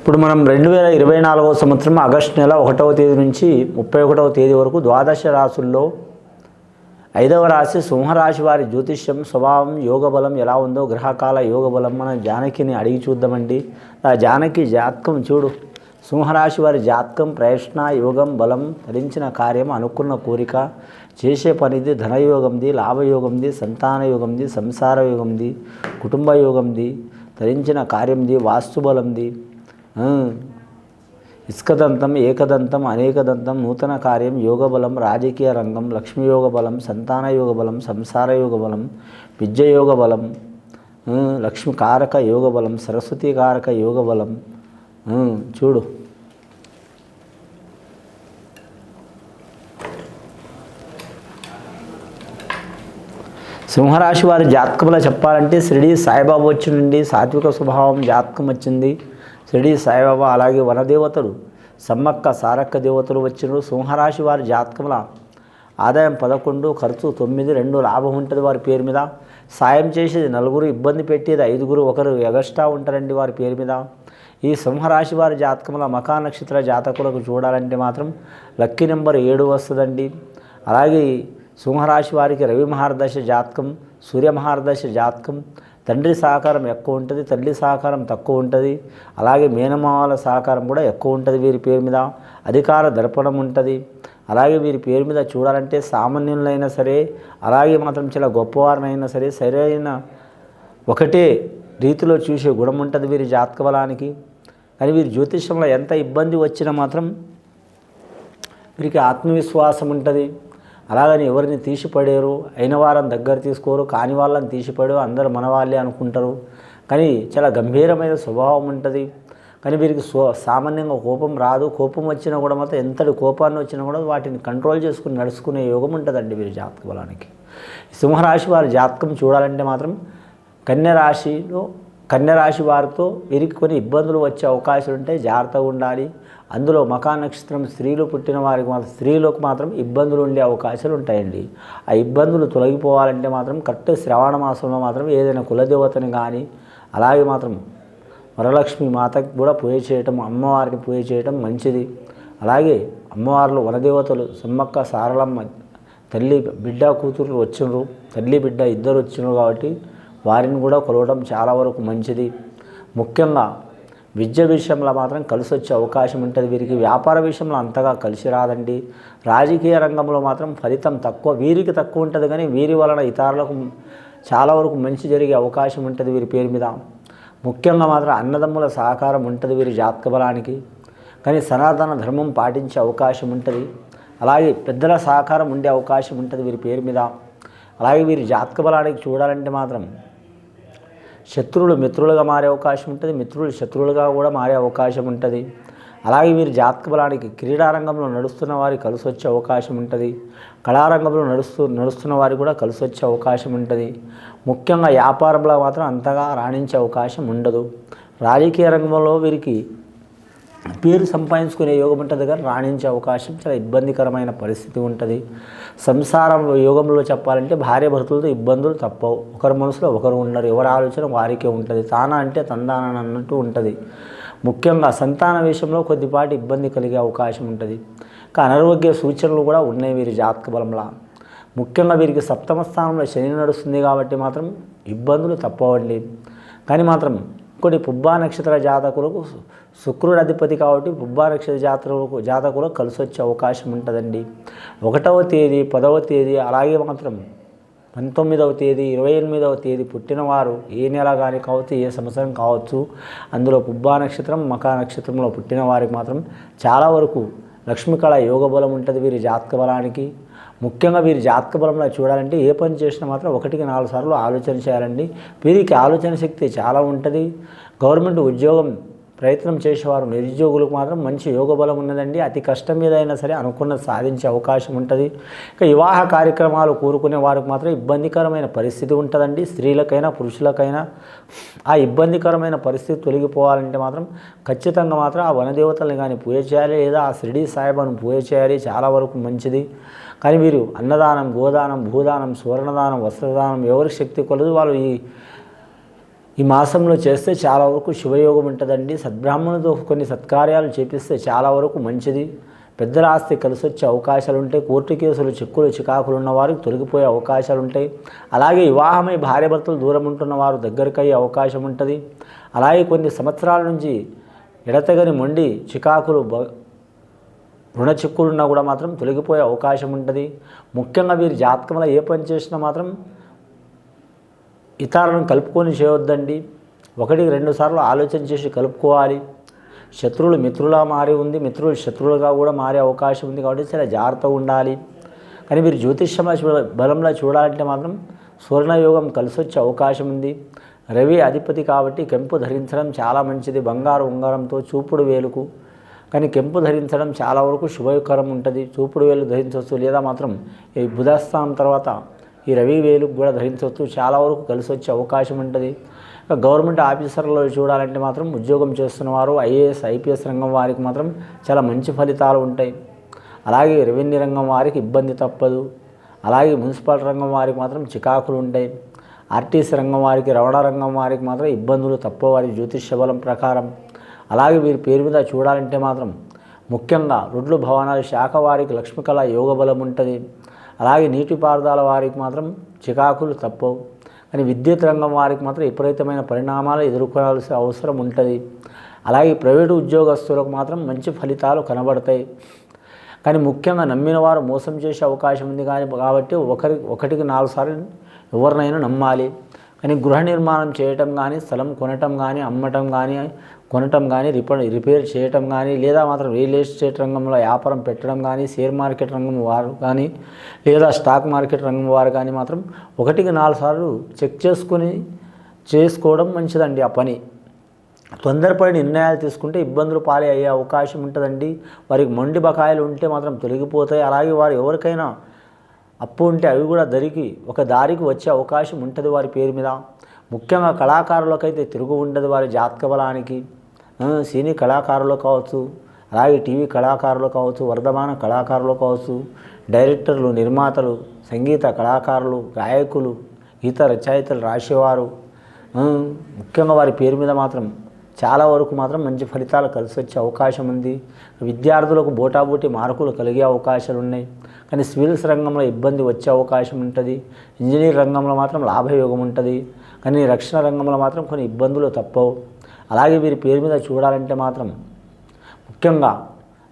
ఇప్పుడు మనం రెండు వేల ఇరవై నాలుగవ సంవత్సరం ఆగస్టు నెల ఒకటవ తేదీ నుంచి ముప్పై ఒకటవ తేదీ వరకు ద్వాదశ రాసుల్లో ఐదవ రాశి సింహరాశి వారి జ్యోతిష్యం స్వభావం యోగ బలం ఎలా ఉందో గ్రహకాల యోగ బలం మన జానకిని అడిగి చూద్దామండి. ఆ జానకి జాతకం చూడు. సింహరాశి వారి జాతకం ప్రయత్న యోగం బలం ధరించిన కార్యం అనుకున్న కోరిక చేసే పనిది ధనయోగంది లాభయోగంది సంతాన యోగంది సంసార యోగంది కుటుంబ యోగంది ధరించిన కార్యంది వాస్తుబలంది ఇసుకదంతం ఏకదంతం అనేకదంతం నూతన కార్యం యోగబలం రాజకీయ రంగం లక్ష్మీ యోగ బలం సంతాన యోగ బలం సంసార యోగ బలం విద్యయోగ బలం లక్ష్మి కారక యోగ బలం సరస్వతి కారక యోగ బలం చూడు. సింహరాశి వారి జాతకంలో చెప్పాలంటే షిరిడి సాయిబాబు వచ్చి నుండి సాత్విక స్వభావం జాతకం వచ్చింది. షిరిడి సాయిబాబా అలాగే వనదేవతలు సమ్మక్క సారక్క దేవతలు వచ్చిన సింహరాశి వారి జాతకముల ఆదాయం పదకొండు ఖర్చు తొమ్మిది రెండు లాభం ఉంటుంది వారి పేరు మీద. సాయం చేసేది నలుగురు ఇబ్బంది పెట్టేది ఐదుగురు ఒకరు ఎగస్ట్రా ఉంటారండి వారి పేరు మీద. ఈ సింహరాశి వారి జాతకంలో మకా నక్షత్ర జాతకులకు చూడాలంటే మాత్రం లక్కీ నెంబర్ ఏడు వస్తుందండి. అలాగే సింహరాశి వారికి రవి మహారదశ జాతకం సూర్య మహారదశ జాతకం తండ్రి సహకారం ఎక్కువ ఉంటుంది తల్లి సహకారం తక్కువ ఉంటుంది అలాగే మేనమావల సహకారం కూడా ఎక్కువ ఉంటుంది వీరి పేరు మీద. అధికార దర్పణం ఉంటుంది. అలాగే వీరి పేరు మీద చూడాలంటే సామాన్యులైనా సరే అలాగే మాత్రం చాలా గొప్పవారినైనా సరే సరైన ఒకటే రీతిలో చూసే గుణం ఉంటుంది వీరి జాతక బలానికి. కానీ వీరి జ్యోతిష్యంలో ఎంత ఇబ్బంది వచ్చినా మాత్రం వీరికి ఆత్మవిశ్వాసం ఉంటుంది. అలాగని ఎవరిని తీసిపడేరు? అయిన వారిని దగ్గర తీసుకోరు కాని వాళ్ళని తీసిపడు అందరూ మన వాళ్ళే అనుకుంటారు. కానీ చాలా గంభీరమైన స్వభావం ఉంటుంది. కానీ వీరికి స్వ సామాన్యంగా కోపం రాదు. కోపం వచ్చినా కూడా మాత్రం ఎంతటి కోపాన్ని వచ్చినా కూడా వాటిని కంట్రోల్ చేసుకుని నడుచుకునే యోగం ఉంటుందండి వీరి జాతక బలానికి. సింహరాశి వారి జాతకం చూడాలంటే మాత్రం కన్యరాశిలో కన్యరాశి వారితో వీరికి కొన్ని ఇబ్బందులు వచ్చే అవకాశాలు ఉంటాయి జాగ్రత్తగా ఉండాలి. అందులో మకా నక్షత్రం స్త్రీలు పుట్టిన వారికి మాత్రం స్త్రీలకు మాత్రం ఇబ్బందులు ఉండే అవకాశాలు ఉంటాయండి. ఆ ఇబ్బందులు తొలగిపోవాలంటే మాత్రం కరెక్ట్ శ్రవణ మాసంలో మాత్రం ఏదైనా కులదేవతని కానీ అలాగే మాత్రం వరలక్ష్మి మాతకు కూడా పూజ చేయటం అమ్మవారికి పూజ చేయటం మంచిది. అలాగే అమ్మవార్లు వనదేవతలు సమ్మక్క సారలమ్మ తల్లి బిడ్డ కూతురు వచ్చిండ్రు తల్లి బిడ్డ ఇద్దరు వచ్చిండ్రు కాబట్టి వారిని కూడా కొలవడం చాలా వరకు మంచిది. ముఖ్యంగా విద్య విషయంలో మాత్రం కలిసి వచ్చే అవకాశం ఉంటుంది వీరికి. వ్యాపార విషయంలో అంతగా కలిసి రాదండి. రాజకీయ రంగంలో మాత్రం ఫలితం తక్కువ వీరికి తక్కువ ఉంటుంది కానీ వీరి వలన ఇతరులకు చాలా వరకు మంచి జరిగే అవకాశం ఉంటుంది వీరి పేరు మీద. ముఖ్యంగా మాత్రం అన్నదమ్ముల సహకారం ఉంటుంది వీరి జాతక బలానికి. కానీ సనాతన ధర్మం పాటించే అవకాశం ఉంటుంది. అలాగే పెద్దల సహకారం ఉండే అవకాశం ఉంటుంది వీరి పేరు మీద. అలాగే వీరి జాతక బలానికి చూడాలంటే మాత్రం శత్రువులు మిత్రులుగా మారే అవకాశం ఉంటుంది. మిత్రులు శత్రువులుగా కూడా మారే అవకాశం ఉంటుంది. అలాగే వీరి జాతక బలానికి క్రీడారంగంలో నడుస్తున్న వారి కలిసి వచ్చే అవకాశం ఉంటుంది. కళారంగంలో నడుస్తూ నడుస్తున్న వారికి కూడా కలిసి వచ్చే అవకాశం ఉంటుంది. ముఖ్యంగా వ్యాపారంలో మాత్రం అంతగా రాణించే అవకాశం ఉండదు. రాజకీయ రంగంలో వీరికి పేరు సంపాదించుకునే యోగం ఉంటుంది కానీ రాణించే అవకాశం చాలా ఇబ్బందికరమైన పరిస్థితి ఉంటుంది. సంసారంలో యోగంలో చెప్పాలంటే భార్య భర్తలతో ఇబ్బందులు తప్పవు. ఒకరి మనసులో ఒకరు ఉండరు ఎవరి ఆలోచన వారికే ఉంటుంది. తానా అంటే తందాన అన్నట్టు ఉంటుంది. ముఖ్యంగా సంతాన విషయంలో కొద్దిపాటి ఇబ్బంది కలిగే అవకాశం ఉంటుంది. ఇంకా అనారోగ్య సూచనలు కూడా ఉన్నాయి వీరి జాతక బలంలో. ముఖ్యంగా వీరికి సప్తమ స్థానంలో శని నడుస్తుంది కాబట్టి మాత్రం ఇబ్బందులు తప్పవండి. కానీ మాత్రం కొన్ని పుబ్బా నక్షత్ర జాతకులకు శుక్రుడు అధిపతి కాబట్టి పుబ్బా నక్షత్ర జాతకులకు జాతకులకు కలిసి వచ్చే అవకాశం ఉంటుందండి. ఒకటవ తేదీ పదవ తేదీ అలాగే మాత్రం పంతొమ్మిదవ తేదీ ఇరవై ఎనిమిదవ తేదీ పుట్టినవారు ఏ నెల కానీ కావచ్చు ఏ సంవత్సరం కావచ్చు అందులో పుబ్బా నక్షత్రం మకా నక్షత్రంలో పుట్టిన వారికి మాత్రం చాలా వరకు లక్ష్మీకళ యోగ బలం ఉంటుంది వీరి జాతక బలానికి. ముఖ్యంగా వీరి జాతక బలంలో చూడాలంటే ఏ పని చేసినా మాత్రం ఒకటికి నాలుగు సార్లు ఆలోచన చేయాలండి. వీరికి ఆలోచన శక్తి చాలా ఉంటుంది. గవర్నమెంట్ ఉద్యోగం ప్రయత్నం చేసేవారు. నిరుద్యోగులకు మాత్రం మంచి యోగ బలం ఉన్నదండి. అతి కష్టం మీద అయినా సరే అనుకున్నది సాధించే అవకాశం ఉంటుంది. ఇక వివాహ కార్యక్రమాలు కోరుకునే వారికి మాత్రం ఇబ్బందికరమైన పరిస్థితి ఉంటుందండి. స్త్రీలకైనా పురుషులకైనా ఆ ఇబ్బందికరమైన పరిస్థితి తొలగిపోవాలంటే మాత్రం ఖచ్చితంగా మాత్రం ఆ వనదేవతల్ని కానీ పూజ చేయాలి లేదా ఆ షిరిడి సాయిబాను పూజ చేయాలి. చాలా వరకు మంచిది. కానీ వీరు అన్నదానం గోదానం భూదానం సువర్ణదానం వస్త్రదానం ఎవరి శక్తి కొలదు. వాళ్ళు ఈ ఈ మాసంలో చేస్తే చాలా వరకు శివయోగం ఉంటుందండి. సద్బ్రాహ్మణులతో కొన్ని సత్కార్యాలు చేపిస్తే చాలా వరకు మంచిది. పెద్దల ఆస్తి కలిసి వచ్చే అవకాశాలు ఉంటాయి కోర్టు కేసులు చిక్కులు చికాకులు ఉన్న వారికి తొలగిపోయే అవకాశాలు ఉంటాయి అలాగే వివాహమై భార్యభర్తలు దూరం ఉంటున్న వారు దగ్గరికి అయ్యే అవకాశం ఉంటుంది. అలాగే కొన్ని సంవత్సరాల నుంచి ఎడతగని మొండి చికాకులు బ రుణ చిక్కులున్నా కూడా మాత్రం తొలగిపోయే అవకాశం ఉంటుంది. ముఖ్యంగా వీరి జాతకంలో ఏ పని చేసినా మాత్రం ఇతరులను కలుపుకొని చేయొద్దండి. ఒకటికి రెండు సార్లు ఆలోచన చేసి కలుపుకోవాలి. శత్రువులు మిత్రులా మారి ఉంది. మిత్రులు శత్రువులుగా కూడా మారే అవకాశం ఉంది కాబట్టి చాలా జాగ్రత్తగా ఉండాలి. కానీ మీరు జ్యోతిష్యమ బలంలో చూడాలంటే మాత్రం స్వర్ణయోగం కలిసి వచ్చే అవకాశం ఉంది. రవి అధిపతి కాబట్టి కెంపు ధరించడం చాలా మంచిది. బంగారు ఉంగరంతో చూపుడు వేలుకు. కానీ కెంపు ధరించడం చాలా వరకు శుభకరం ఉంటుంది. చూపుడు వేలు ధరించవచ్చు. లేదా మాత్రం ఈ బుధస్థానం తర్వాత ఈ రవి వేలుకు కూడా ధరించవచ్చు చాలా వరకు కలిసి వచ్చే అవకాశం ఉంటుంది. గవర్నమెంట్ ఆఫీసర్లో చూడాలంటే మాత్రం ఉద్యోగం చేస్తున్నవారు ఐఏఎస్ ఐపీఎస్ రంగం వారికి మాత్రం చాలా మంచి ఫలితాలు ఉంటాయి. అలాగే రెవెన్యూ రంగం వారికి ఇబ్బంది తప్పదు. అలాగే మున్సిపల్ రంగం వారికి మాత్రం చికాకులు ఉంటాయి. ఆర్టీసీ రంగం వారికి రవాణా రంగం వారికి మాత్రం ఇబ్బందులు తప్పవు. వారి జ్యోతిష్య బలం ప్రకారం. అలాగే వీరి పేరు మీద చూడాలంటే మాత్రం ముఖ్యంగా రొడ్లు భవనాల శాఖ వారికి లక్ష్మీకళ యోగ బలం ఉంటుంది. అలాగే నీటిపారుదల వారికి మాత్రం చికాకులు తప్పవు. కానీ విద్యుత్ రంగం వారికి మాత్రం విపరీతమైన పరిణామాలు ఎదుర్కోవాల్సిన అవసరం ఉంటుంది. అలాగే ప్రైవేటు ఉద్యోగస్తులకు మాత్రం మంచి ఫలితాలు కనబడతాయి. కానీ ముఖ్యంగా నమ్మిన వారు మోసం చేసే అవకాశం ఉంది కానీ కాబట్టి ఒకరి ఒకటికి నాలుగు సార్లు ఎవరినైనా నమ్మాలి. కానీ గృహ నిర్మాణం చేయటం కానీ స్థలం కొనటం కానీ అమ్మటం కానీ కొనటం కానీ రిపేర్ రిపేర్ చేయటం కానీ లేదా మాత్రం రియల్ ఎస్టేట్ రంగంలో వ్యాపారం పెట్టడం కానీ షేర్ మార్కెట్ రంగం వారు కానీ లేదా స్టాక్ మార్కెట్ రంగం వారు కానీ మాత్రం ఒకటికి నాలుగు సార్లు చెక్ చేసుకొని చేసుకోవడం మంచిదండి ఆ పని. తొందరపడి నిర్ణయాలు తీసుకుంటే ఇబ్బందులు పాలే అయ్యే అవకాశం ఉంటుందండి. వారికి మొండి బకాయిలు ఉంటే మాత్రం తొలగిపోతాయి. అలాగే వారు ఎవరికైనా అప్పు ఉంటే అవి కూడా దొరికి ఒక దారికి వచ్చే అవకాశం ఉంటుంది వారి పేరు మీద. ముఖ్యంగా కళాకారులకైతే తిరుగు ఉండదు వారి జాతక బలానికి. సినీ కళాకారులు కావచ్చు అలాగే టీవీ కళాకారులు కావచ్చు వర్ధమాన కళాకారులు కావచ్చు డైరెక్టర్లు నిర్మాతలు సంగీత కళాకారులు గాయకులు గీత రచయితలు రాసేవారు. ముఖ్యంగా వారి పేరు మీద మాత్రం చాలా వరకు మాత్రం మంచి ఫలితాలు కలిసి వచ్చే అవకాశం ఉంది. విద్యార్థులకు బోటాబోటి మార్కులు కలిగే అవకాశాలు ఉన్నాయి. కానీ సివిల్స్ రంగంలో ఇబ్బంది వచ్చే అవకాశం ఉంటుంది. ఇంజనీర్ రంగంలో మాత్రం లాభయోగం ఉంటుంది. కానీ రక్షణ రంగంలో మాత్రం కొన్ని ఇబ్బందులు తప్పవు. అలాగే వీరి పేరు మీద చూడాలంటే మాత్రం ముఖ్యంగా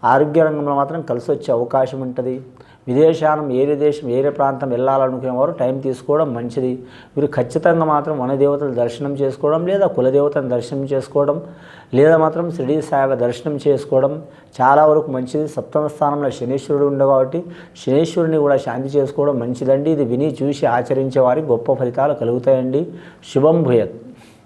ఆరోగ్య రంగంలో మాత్రం కలిసి వచ్చే అవకాశం ఉంటుంది. విదేశానం ఏరే దేశం ఏరే ప్రాంతం వెళ్ళాలనుకునేవారు టైం తీసుకోవడం మంచిది. మీరు ఖచ్చితంగా మాత్రం వన దేవతలు దర్శనం చేసుకోవడం లేదా కులదేవతను దర్శనం చేసుకోవడం లేదా మాత్రం షిరిడి సాయిబ దర్శనం చేసుకోవడం చాలా వరకు మంచిది. సప్తమ స్థానంలో శనీశ్వరుడు ఉండే కాబట్టి శనీశ్వరుని కూడా శాంతి చేసుకోవడం మంచిదండి. ఇది విని చూసి ఆచరించే వారికి గొప్ప ఫలితాలు కలుగుతాయండి. శుభం భూయత్.